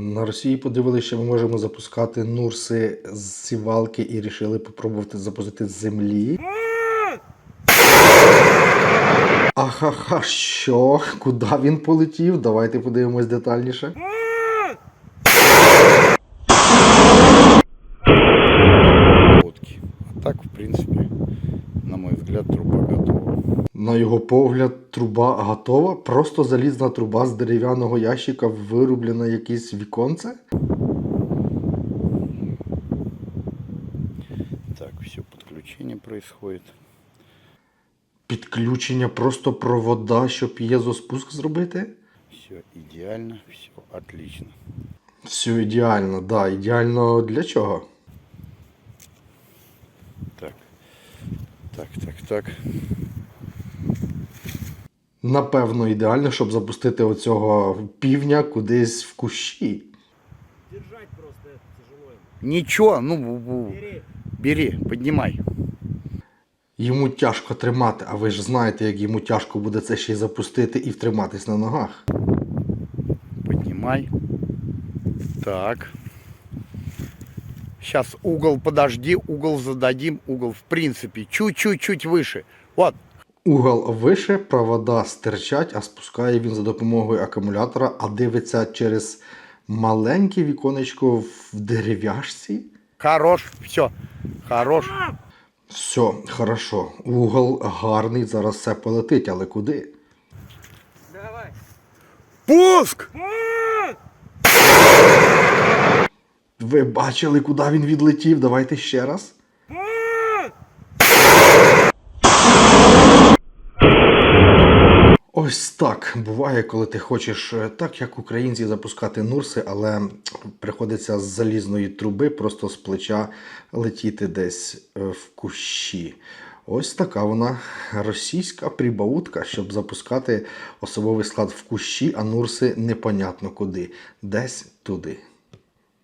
На Росії подивилися, що ми можемо запускати нурси з сівалки і рішили попробувати запустити з землі. Ахаха, що? Куди він полетів? Давайте подивимось детальніше. А так, в принципе, на мой взгляд, труба готова. На його погляд, труба готова. Просто залізна труба з дерев'яного ящика вирублена якесь віконце. Так, все, подключение происходит. Підключення просто провода, щоб п'єзоспуск зробити. Все идеально, все отлично. Все ідеально, да. Ідеально для чого? Так, так, так, так. Напевно, ідеально, щоб запустити оцього півня кудись в кущі. Держать просто тяжело. Ничего, ну, бу- бу- Бери. бери, поднимай. Йому тяжко тримати, а ви ж знаєте, як йому тяжко буде це ще й запустити і втриматись на ногах. Поднимай. Так. Сейчас угол, подожди, угол зададим, угол в принципе чуть-чуть-чуть выше. Вот, Угол вище, провода стирчать, а спускає він за допомогою акумулятора, а дивиться через маленьке віконечко в дерев'яшці. хорош, все, хорош. Все, хорошо. Угол гарний, зараз все полетить, але куди? Давай. Пуск! Ви бачили, куди він відлетів? Давайте ще раз. Ось так буває, коли ти хочеш, е, так як українці, запускати нурси, але приходиться з залізної труби просто з плеча летіти десь е, в кущі. Ось така вона російська прибаутка, щоб запускати особовий склад в кущі, а нурси непонятно куди, десь туди.